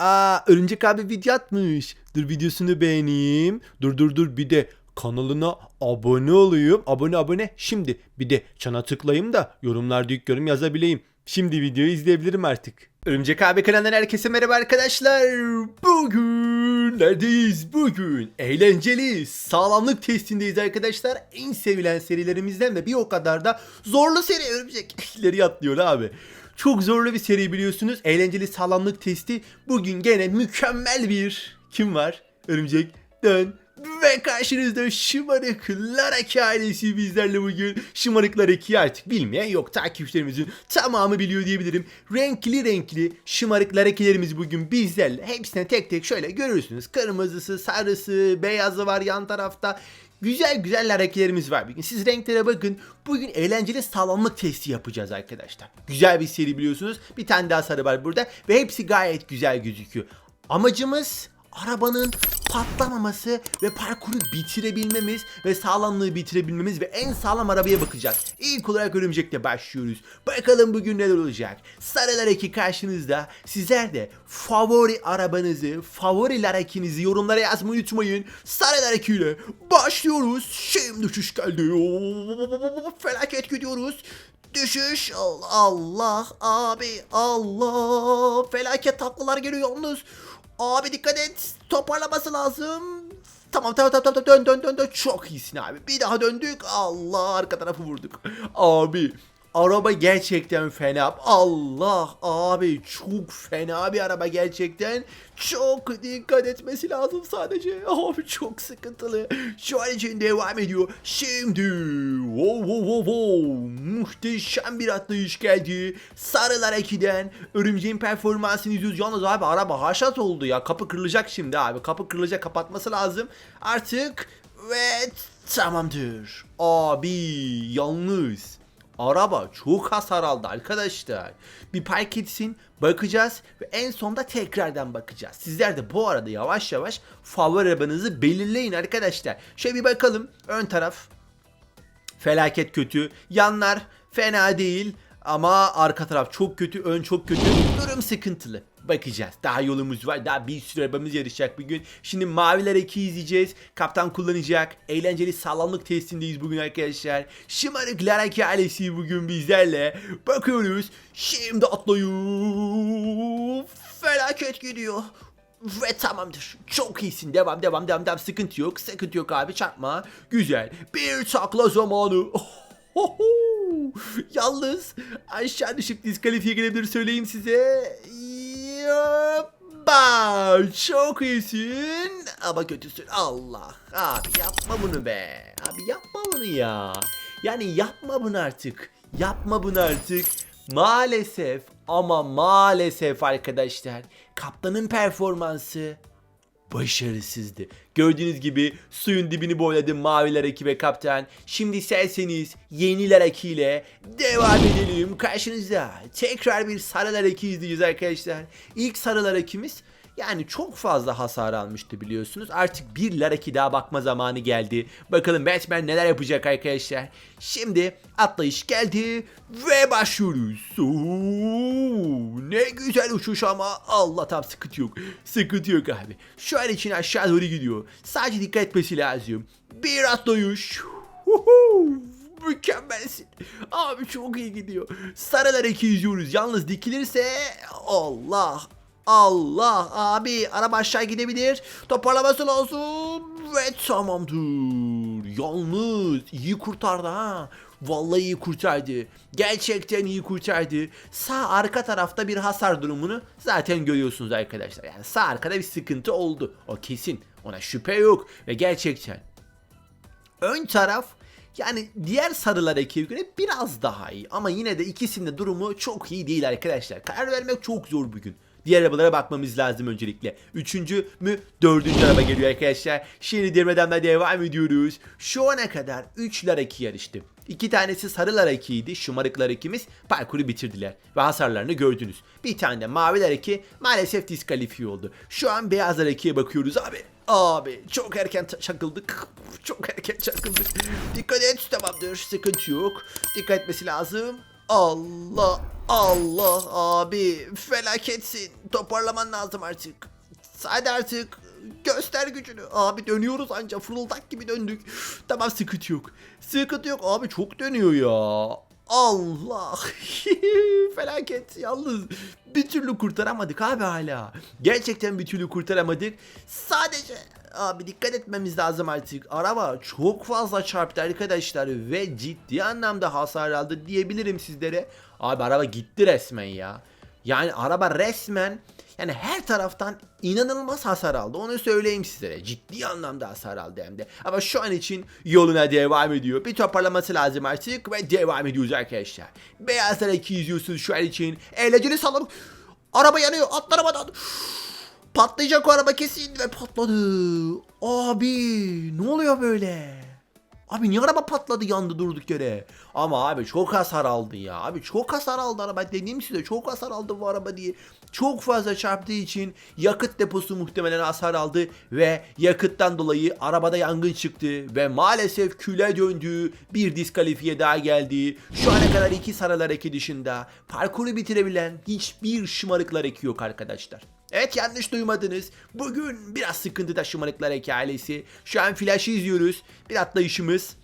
Aa Örümcek abi video atmış. Dur videosunu beğeneyim. Dur dur dur bir de kanalına abone olayım. Abone abone. Şimdi bir de çana tıklayayım da yorumlarda ilk yorum yazabileyim. Şimdi videoyu izleyebilirim artık. Örümcek abi kanalından herkese merhaba arkadaşlar. Bugün neredeyiz? Bugün eğlenceli sağlamlık testindeyiz arkadaşlar. En sevilen serilerimizden de bir o kadar da zorlu seri örümcekleri atlıyor abi. Çok zorlu bir seri biliyorsunuz. Eğlenceli sağlamlık testi. Bugün gene mükemmel bir kim var? Örümcek dön. Ve karşınızda şımarıklar Eki ailesi bizlerle bugün. Şımarıklar Eki'yi artık bilmeyen yok. Takipçilerimizin tamamı biliyor diyebilirim. Renkli renkli şımarıklar Eki'lerimiz bugün bizlerle. Hepsine tek tek şöyle görürsünüz. Kırmızısı, sarısı, beyazı var yan tarafta. Güzel güzel hareketlerimiz var bugün. Siz renklere bakın. Bugün eğlenceli sağlamlık testi yapacağız arkadaşlar. Güzel bir seri biliyorsunuz. Bir tane daha sarı var burada. Ve hepsi gayet güzel gözüküyor. Amacımız arabanın patlamaması ve parkuru bitirebilmemiz ve sağlamlığı bitirebilmemiz ve en sağlam arabaya bakacağız. İlk olarak örümcekle başlıyoruz. Bakalım bugün neler olacak. Sarılar eki karşınızda. Sizler de favori arabanızı, favori larekinizi yorumlara yazmayı unutmayın. Sarılar ekiyle başlıyoruz. Şimdi düşüş geldi. Felaket gidiyoruz. Düşüş Allah abi Allah felaket taklalar geliyor yalnız. Abi dikkat et toparlaması lazım. Tamam tamam tamam tamam dön dön dön dön çok iyisin abi. Bir daha döndük Allah arka tarafı vurduk. Abi araba gerçekten fena. Allah abi çok fena bir araba gerçekten. Çok dikkat etmesi lazım sadece. Abi çok sıkıntılı. Şu an için devam ediyor. Şimdi wow wow wow wow muhteşem bir atlayış geldi. Sarılar ekiden örümceğin performansını izliyoruz. Yalnız abi araba haşat oldu ya. Kapı kırılacak şimdi abi. Kapı kırılacak kapatması lazım. Artık ve tamamdır. Abi yalnız Araba çok hasar aldı arkadaşlar. Bir park etsin, bakacağız ve en sonda tekrardan bakacağız. Sizler de bu arada yavaş yavaş favori arabanızı belirleyin arkadaşlar. Şöyle bir bakalım. Ön taraf felaket kötü. Yanlar fena değil. Ama arka taraf çok kötü, ön çok kötü. Durum sıkıntılı. Bakacağız. Daha yolumuz var. Daha bir sürü arabamız yarışacak bugün. Şimdi maviler eki izleyeceğiz. Kaptan kullanacak. Eğlenceli sağlamlık testindeyiz bugün arkadaşlar. Şımarık Laraki ailesi bugün bizlerle. Bakıyoruz. Şimdi atlayın. Felaket gidiyor. Ve tamamdır. Çok iyisin. Devam devam devam devam. Sıkıntı yok. Sıkıntı yok abi çarpma. Güzel. Bir takla zamanı. Yalnız aşağı düşüp diskalifiye gelebilir söyleyeyim size. Yoppa! Çok iyisin ama kötüsün. Allah. Abi yapma bunu be. Abi yapma bunu ya. Yani yapma bunu artık. Yapma bunu artık. Maalesef ama maalesef arkadaşlar kaptanın performansı başarısızdı. Gördüğünüz gibi suyun dibini boyladı maviler ekibe kaptan. Şimdi isterseniz yeniler ekiyle devam edelim. Karşınızda tekrar bir sarılar eki izleyeceğiz arkadaşlar. İlk sarılar ekimiz yani çok fazla hasar almıştı biliyorsunuz. Artık bir Laraki daha bakma zamanı geldi. Bakalım Batman neler yapacak arkadaşlar. Şimdi atlayış geldi ve başlıyoruz. Oo, ne güzel uçuş ama Allah tam sıkıntı yok. Sıkıntı yok abi. Şu an için aşağı doğru gidiyor. Sadece dikkat etmesi lazım. Bir atlayış. Huhu. Mükemmelsin. Abi çok iyi gidiyor. Sarılar izliyoruz. Yalnız dikilirse Allah Allah abi araba aşağı gidebilir. Toparlaması lazım ve tamamdır. Yalnız iyi kurtardı ha. Vallahi iyi kurtardı. Gerçekten iyi kurtardı. Sağ arka tarafta bir hasar durumunu zaten görüyorsunuz arkadaşlar. Yani sağ arkada bir sıkıntı oldu. O kesin. Ona şüphe yok. Ve gerçekten ön taraf yani diğer sarılar göre biraz daha iyi. Ama yine de ikisinin de durumu çok iyi değil arkadaşlar. Karar vermek çok zor bugün. Diğer arabalara bakmamız lazım öncelikle. Üçüncü mü dördüncü araba geliyor arkadaşlar. Şimdi devreden de devam ediyoruz. Şu ana kadar 3 Laraki yarıştı. İki tanesi sarı Laraki'ydi. Şımarık Laraki'miz parkuru bitirdiler. Ve hasarlarını gördünüz. Bir tane de mavi Laraki maalesef diskalifiye oldu. Şu an beyaz Laraki'ye bakıyoruz abi. Abi çok erken çakıldık. Çok erken çakıldık. Dikkat et tamamdır. Sıkıntı yok. Dikkat etmesi lazım. Allah Allah abi felaketsin. Toparlaman lazım artık. Hadi artık göster gücünü. Abi dönüyoruz anca fırıldak gibi döndük. Tamam sıkıntı yok. Sıkıntı yok abi çok dönüyor ya. Allah. Felaket yalnız bir türlü kurtaramadık abi hala. Gerçekten bir türlü kurtaramadık. Sadece abi dikkat etmemiz lazım artık. Araba çok fazla çarptı arkadaşlar ve ciddi anlamda hasar aldı diyebilirim sizlere. Abi araba gitti resmen ya. Yani araba resmen yani her taraftan inanılmaz hasar aldı. Onu söyleyeyim sizlere. Ciddi anlamda hasar aldı hem de. Ama şu an için yoluna devam ediyor. Bir toparlaması lazım artık ve devam ediyoruz arkadaşlar. Beyazlar 2 izliyorsunuz şu an için. Eğlenceli salım. Araba yanıyor. Atla arabadan. Patlayacak o araba kesin ve patladı. Abi ne oluyor böyle? Abi niye araba patladı yandı durduk yere? Ama abi çok hasar aldı ya. Abi çok hasar aldı araba. Dediğim size çok hasar aldı bu araba diye. Çok fazla çarptığı için yakıt deposu muhtemelen hasar aldı ve yakıttan dolayı arabada yangın çıktı ve maalesef küle döndü. Bir diskalifiye daha geldi. Şu ana kadar iki sarılar eki dışında parkuru bitirebilen hiçbir şımarıklar eki yok arkadaşlar. Evet yanlış duymadınız. Bugün biraz sıkıntıda şımarıklar eki ailesi. Şu an Flash'ı izliyoruz. Bir atlayışımız.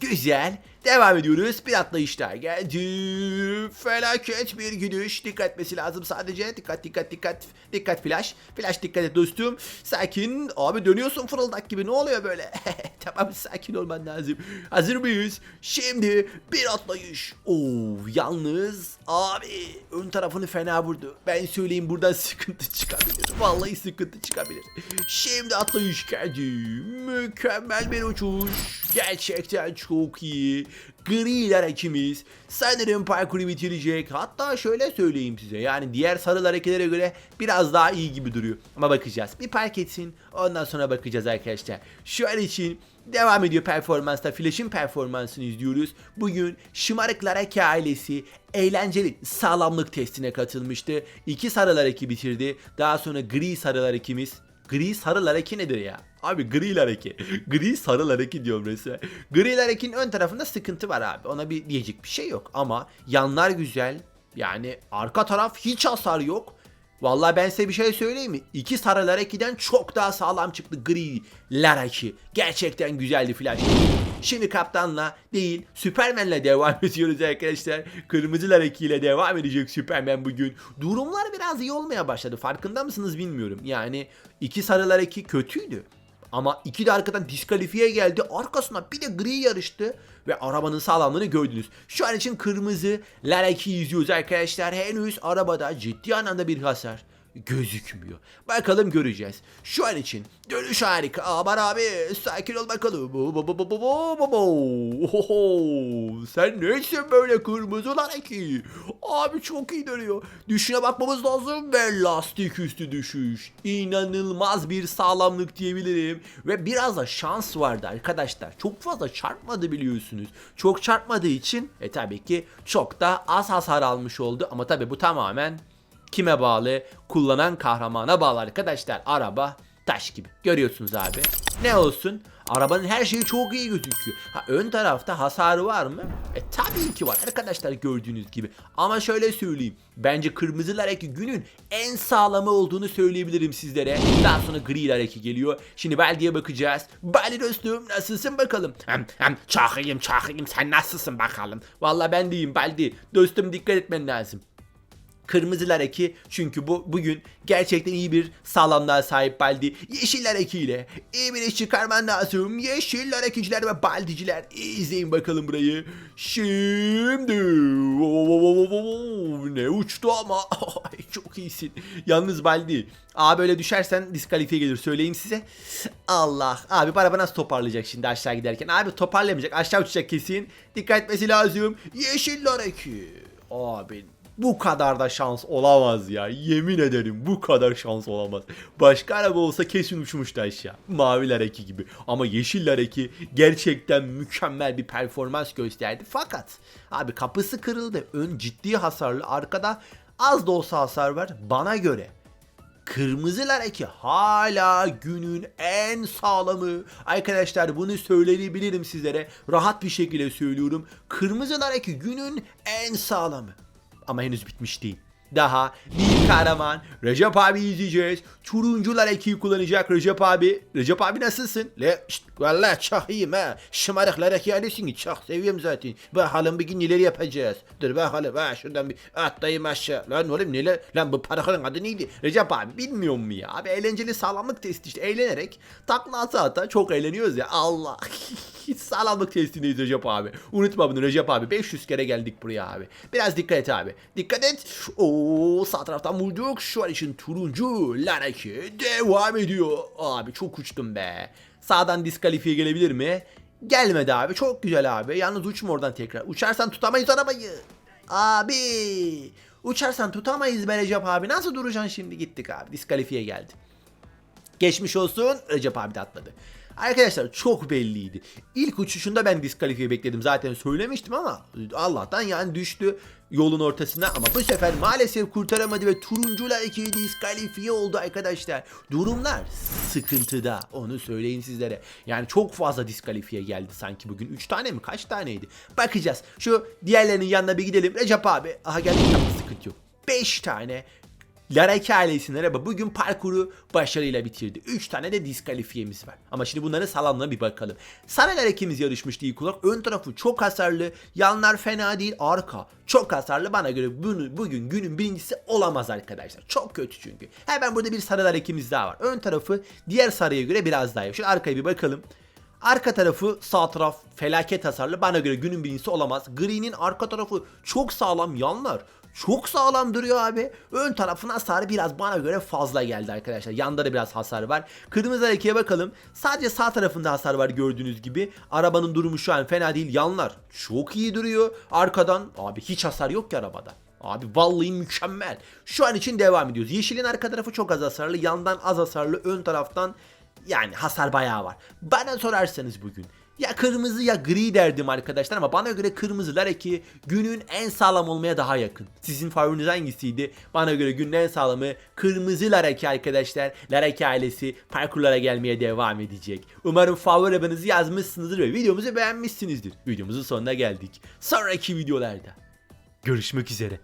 Güzel. Devam ediyoruz. Bir atlayışlar geldi. Felaket bir gidiş. Dikkat etmesi lazım sadece. Dikkat dikkat dikkat. Dikkat flash. Flash dikkat et dostum. Sakin. Abi dönüyorsun fırıldak gibi. Ne oluyor böyle? tamam sakin olman lazım. Hazır mıyız? Şimdi bir atlayış. Oo yalnız abi ön tarafını fena vurdu. Ben söyleyeyim buradan sıkıntı çıkabilir. Vallahi sıkıntı çıkabilir. Şimdi atlayış geldi. Mükemmel bir uçuş. Gerçekten çok iyi. Griler ikimiz sanırım parkuru bitirecek. Hatta şöyle söyleyeyim size. Yani diğer sarı hareketlere göre biraz daha iyi gibi duruyor. Ama bakacağız. Bir park etsin. Ondan sonra bakacağız arkadaşlar. Şu an için devam ediyor performansta. Flash'ın performansını izliyoruz. Bugün Şımarıklar Eki ailesi eğlenceli sağlamlık testine katılmıştı. İki sarılar eki bitirdi. Daha sonra gri sarılar ekimiz Gri sarı lareki nedir ya? Abi gri lareki. Gri sarı lareki diyorum resmen. Gri larekin ön tarafında sıkıntı var abi. Ona bir diyecek bir şey yok. Ama yanlar güzel. Yani arka taraf hiç hasar yok. Vallahi ben size bir şey söyleyeyim mi? İki sarı Lareki'den çok daha sağlam çıktı gri Lareki. Gerçekten güzeldi flash. Şimdi kaptanla değil Süpermen'le devam ediyoruz arkadaşlar. Kırmızı Lareki ile devam edecek Süpermen bugün. Durumlar biraz iyi olmaya başladı. Farkında mısınız bilmiyorum. Yani iki sarı Lareki kötüydü. Ama iki de arkadan diskalifiye geldi. Arkasına bir de gri yarıştı. Ve arabanın sağlamlığını gördünüz. Şu an için kırmızı Lareki izliyoruz arkadaşlar. Henüz arabada ciddi anlamda bir hasar gözükmüyor. Bakalım göreceğiz. Şu an için dönüş harika. Aman abi sakin ol bakalım. Sen neysin böyle kırmızılar eki? Abi çok iyi dönüyor. Düşüne bakmamız lazım ve lastik üstü düşüş. İnanılmaz bir sağlamlık diyebilirim. Ve biraz da şans vardı arkadaşlar. Çok fazla çarpmadı biliyorsunuz. Çok çarpmadığı için e tabii ki çok da az hasar almış oldu. Ama tabii bu tamamen kime bağlı? Kullanan kahramana bağlı arkadaşlar. Araba taş gibi. Görüyorsunuz abi. Ne olsun? Arabanın her şeyi çok iyi gözüküyor. Ha ön tarafta hasarı var mı? E tabii ki var arkadaşlar gördüğünüz gibi. Ama şöyle söyleyeyim. Bence kırmızılar eki günün en sağlamı olduğunu söyleyebilirim sizlere. Daha sonra griler eki geliyor. Şimdi Baldi'ye bakacağız. Baldi dostum nasılsın bakalım? Hem, hem çok iyiyim sen nasılsın bakalım? Valla ben deyim Baldi. Dostum dikkat etmen lazım. Kırmızılar eki çünkü bu bugün gerçekten iyi bir sağlamlığa sahip Baldi. Yeşiller ekiyle iyi bir iş çıkarman lazım. Yeşiller ekiciler ve baldiciler izleyin bakalım burayı. Şimdi ne uçtu ama çok iyisin. Yalnız Baldi Abi böyle düşersen diskalifiye gelir söyleyeyim size. Allah abi araba nasıl toparlayacak şimdi aşağı giderken. Abi toparlayamayacak aşağı uçacak kesin. Dikkat etmesi lazım. Yeşiller eki. Abi bu kadar da şans olamaz ya. Yemin ederim bu kadar şans olamaz. Başka araba olsa kesin uçmuştu aşağı. Maviler eki gibi. Ama yeşiller eki gerçekten mükemmel bir performans gösterdi. Fakat abi kapısı kırıldı. Ön ciddi hasarlı. Arkada az da olsa hasar var. Bana göre Kırmızı Lareki hala günün en sağlamı. Arkadaşlar bunu söyleyebilirim sizlere. Rahat bir şekilde söylüyorum. Kırmızı Lareki günün en sağlamı. Ama henüz bitmiş değil. Daha bir kahraman Recep abi izleyeceğiz. Turuncular ekibi kullanacak Recep abi. Recep abi nasılsın? Le şşt, vallahi çok iyiyim ha. Şımarıklar ekiyalesini çok seviyorum zaten. Bakalım bir gün neler yapacağız. Dur bakalım ha şuradan bir atlayayım aşağı. Lan oğlum neler? Lan bu parkurun adı neydi? Recep abi bilmiyor mu ya? Abi eğlenceli sağlamlık testi işte eğlenerek takla ata ata çok eğleniyoruz ya. Allah. sağlamlık testindeyiz Recep abi. Unutma bunu Recep abi. 500 kere geldik buraya abi. Biraz dikkat et abi. Dikkat et. Oo sağ taraftan vurduk. Şu an için turuncu Laraki devam ediyor. Abi çok uçtum be. Sağdan diskalifiye gelebilir mi? Gelmedi abi. Çok güzel abi. Yalnız uçma oradan tekrar. Uçarsan tutamayız arabayı. Abi. Uçarsan tutamayız be Recep abi. Nasıl duracaksın şimdi? Gittik abi. Diskalifiye geldi. Geçmiş olsun Recep abi de atladı. Arkadaşlar çok belliydi. İlk uçuşunda ben diskalifiye bekledim zaten söylemiştim ama Allah'tan yani düştü yolun ortasına ama bu sefer maalesef kurtaramadı ve turuncular ekibi diskalifiye oldu arkadaşlar. Durumlar sıkıntıda onu söyleyeyim sizlere. Yani çok fazla diskalifiye geldi sanki bugün. 3 tane mi kaç taneydi? Bakacağız. Şu diğerlerinin yanına bir gidelim. Recep abi. Aha geldi sıkıntı yok. 5 tane Laraki ailesinin araba bugün parkuru başarıyla bitirdi. 3 tane de diskalifiyemiz var. Ama şimdi bunların salanına bir bakalım. Sarı Laraki'miz yarışmıştı ilk olarak. Ön tarafı çok hasarlı. Yanlar fena değil. Arka çok hasarlı. Bana göre bunu, bugün günün birincisi olamaz arkadaşlar. Çok kötü çünkü. Hemen burada bir sarı Laraki'miz daha var. Ön tarafı diğer sarıya göre biraz daha iyi. Şöyle arkaya bir bakalım. Arka tarafı sağ taraf felaket hasarlı. Bana göre günün birincisi olamaz. Gri'nin arka tarafı çok sağlam yanlar. Çok sağlam duruyor abi. Ön tarafın hasarı biraz bana göre fazla geldi arkadaşlar. Yanda da biraz hasar var. Kırmızı harekeye bakalım. Sadece sağ tarafında hasar var gördüğünüz gibi. Arabanın durumu şu an fena değil. Yanlar çok iyi duruyor. Arkadan abi hiç hasar yok ki arabada. Abi vallahi mükemmel. Şu an için devam ediyoruz. Yeşilin arka tarafı çok az hasarlı. Yandan az hasarlı. Ön taraftan yani hasar bayağı var. Bana sorarsanız bugün ya kırmızı ya gri derdim arkadaşlar ama bana göre kırmızı Lareki günün en sağlam olmaya daha yakın. Sizin favoriniz hangisiydi? Bana göre günün en sağlamı kırmızı Lareki arkadaşlar. Lareki ailesi parkurlara gelmeye devam edecek. Umarım favori arabanızı yazmışsınızdır ve videomuzu beğenmişsinizdir. Videomuzun sonuna geldik. Sonraki videolarda görüşmek üzere.